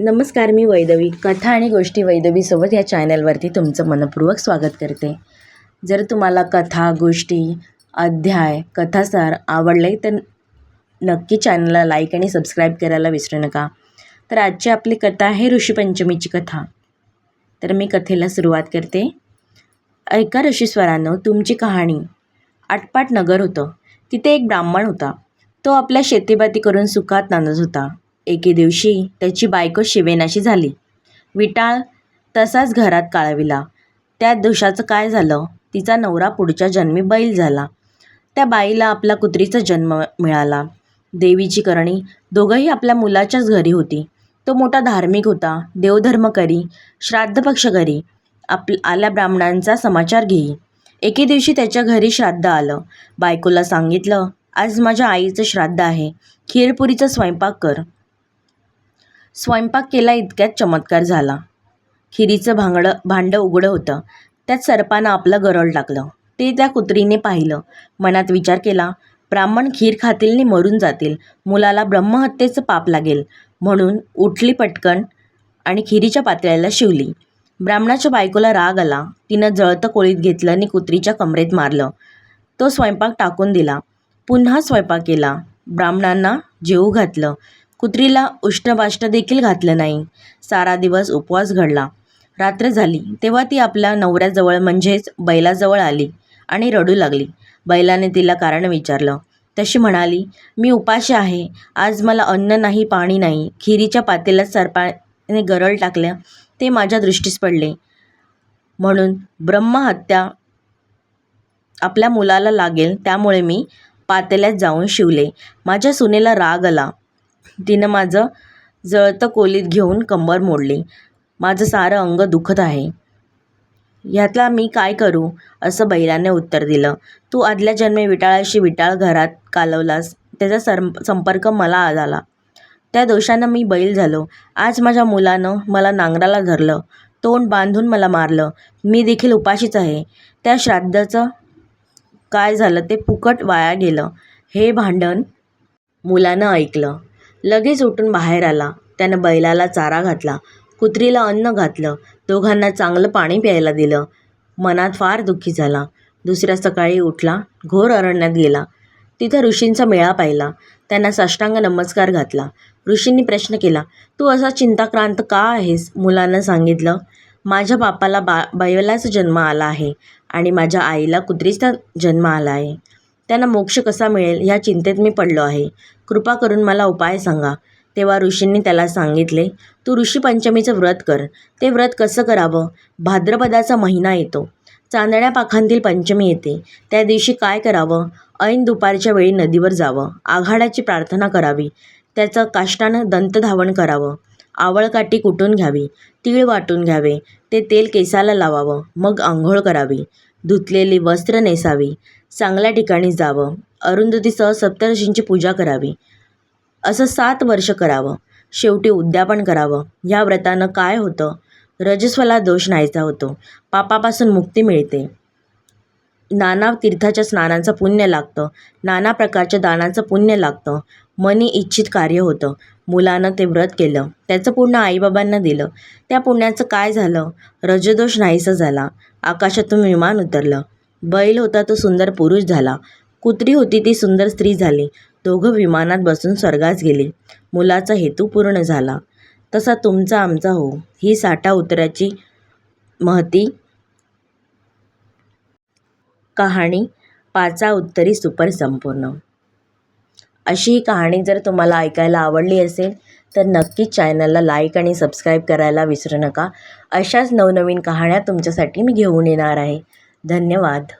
नमस्कार मी वैदवी. कथा आणि गोष्टी वैदवीसोबत या चॅनलवरती तुमचं मनपूर्वक स्वागत करते. जर तुम्हाला कथा गोष्टी अध्याय कथासार आवडले तर नक्की चॅनलला लाईक आणि सबस्क्राईब करायला विसरू नका. तर आजची आपली कथा आहे ऋषीपंचमीची कथा. तर मी कथेला सुरुवात करते. ऐका ऋषीस्वरानं तुमची कहाणी. आटपाट नगर होतं. तिथे एक ब्राह्मण होता. तो आपल्या शेतीबाती करून सुखात नांदत होता. एके दिवशी त्याची बायको शिवेनाशी झाली. विटाळ तसाच घरात काळविला. त्या दिवसाचं काय झालं? तिचा नवरा पुढच्या जन्मी बैल झाला. त्या बाईला आपला कुत्रीचा जन्म मिळाला. देवीची करणी दोघंही आपल्या मुलाच्याच घरी होती. तो मोठा धार्मिक होता. देवधर्म करी श्राद्ध पक्ष करी आप आल्या ब्राह्मणांचा समाचार घेई. एके दिवशी त्याच्या घरी श्राद्ध आलं. बायकोला सांगितलं आज माझ्या आईचं श्राद्ध आहे. खीरपुरीचा स्वयंपाक कर. स्वयंपाक केला इतक्यात चमत्कार झाला. खिरीचं भांगडं भांडं उघडं होतं. त्यात सर्पानं आपलं गरळ टाकलं. ते त्या कुत्रीने पाहिलं. मनात विचार केला ब्राह्मण खीर खातीलनी मरून जातील. मुलाला ब्रह्महत्येचं पाप लागेल. म्हणून उठली पटकन आणि खिरीच्या पातळ्याला शिवली. ब्राह्मणाच्या बायकोला राग आला. तिनं जळतं कोळीत घेतलं आणि कुत्रीच्या कमरेत मारलं. तो स्वयंपाक टाकून दिला. पुन्हा स्वयंपाक केला. ब्राह्मणांना जेवू घातलं. कुत्रीला उष्णबाष्ट देखील घातलं नाही. सारा दिवस उपवास घडला. रात्र झाली. तेव्हा ती आपल्या नवऱ्याजवळ म्हणजेच बैलाजवळ आली आणि रडू लागली. बैलाने तिला कारण विचारलं. तशी म्हणाली मी उपाशी आहे. आज मला अन्न नाही पाणी नाही. खिरीच्या पातेल्यात सरपाने गरळ टाकल्या. ते माझ्या दृष्टीस पडले. म्हणून ब्रह्महत्या आपल्या मुलाला लागेल. त्यामुळे मी पातेल्यात जाऊन शिवले. माझ्या सुनेला राग आला. तिनं माझं जळतं कोलीत घेऊन कंबर मोडली. माझं सारं अंग दुखत आहे. ह्यातला मी काय करू? असं बैलाने उत्तर दिलं. तू आदल्या जन्मी विटाळाशी विटाळ घरात कालवलास. त्याचा सर संपर्क मला झाला त्या दोषानं मी बैल झालो. आज माझ्या मुलानं मला नांगराला धरलं. तोंड बांधून मला मारलं. मी देखील उपाशीच आहे. त्या श्राद्धाचं काय झालं ते फुकट वाया गेलं. हे भांडण मुलानं ऐकलं. लगेच उठून बाहेर आला. त्यानं बैलाला चारा घातला. कुत्रीला अन्न घातलं. दोघांना चांगलं पाणी प्यायला दिलं. मनात फार दुःखी झाला. दुसऱ्या सकाळी उठला. घोर अरण्यात गेला. तिथं ऋषींचा मेळा पाहिला. त्यांना साष्टांग नमस्कार घातला. ऋषींनी प्रश्न केला तू असा चिंताक्रांत का आहेस? मुलानं सांगितलं माझ्या बापाला बा बैलाचा जन्म आला आहे आणि माझ्या आईला कुत्रीचा जन्म आला आहे. त्यांना मोक्ष कसा मिळेल ह्या चिंतेत मी पडलो आहे. कृपा करून मला उपाय सांगा. तेव्हा ऋषींनी त्याला सांगितले तू ऋषी पंचमीचं व्रत कर. ते व्रत कसं करावं? भाद्रपदाचा महिना येतो. चांदण्या पाखांतील पंचमी येते. त्या दिवशी काय करावं? ऐन दुपारच्या वेळी नदीवर जावं. आघाड्याची प्रार्थना करावी. त्याचं काष्टानं दंतधावण करावं. आवळकाठी कुटून घ्यावी. तीळ वाटून घ्यावे. ते तेल केसाला लावावं. मग आंघोळ करावी. धुतलेली वस्त्र नेसावी. चांगल्या ठिकाणी जावं. अरुंधतीसह सप्तऋषींची पूजा करावी. असं सात वर्ष करावं. शेवटी उद्यापन करावं. ह्या व्रतानं काय होतं? रजस्वला दोष न्हायचा होतो. पापापासून मुक्ती मिळते. नाना तीर्थाच्या स्नानांचं पुण्य लागतं. नाना प्रकारच्या दानाचं पुण्य लागतं. मनी इच्छित कार्य होतं. मुलानं ते व्रत केलं. त्याचं पुण्य आईबाबांना दिलं. त्या पुण्याचं काय झालं? रजदोष नाहीसा झाला. आकाशातून विमान उतरलं. बैल होता तो सुंदर पुरुष झाला. कुत्री होती ती सुंदर स्त्री झाली. दोघं विमानात बसून स्वर्गास गेले. मुलाचा हेतू पूर्ण झाला. तसा तुमचा आमचा हो. ही साठा उतराची महती कहाणी पाचा उत्तरी सुपर संपूर्ण. अशी ही कहाणी जर तुम्हाला ऐकायला आवडली असेल तर नक्कीच चॅनलला लाईक आणि सबस्क्राईब करायला विसरू नका. अशाच नवनवीन कहाण्या तुमच्यासाठी मी घेऊन येणार आहे. धन्यवाद.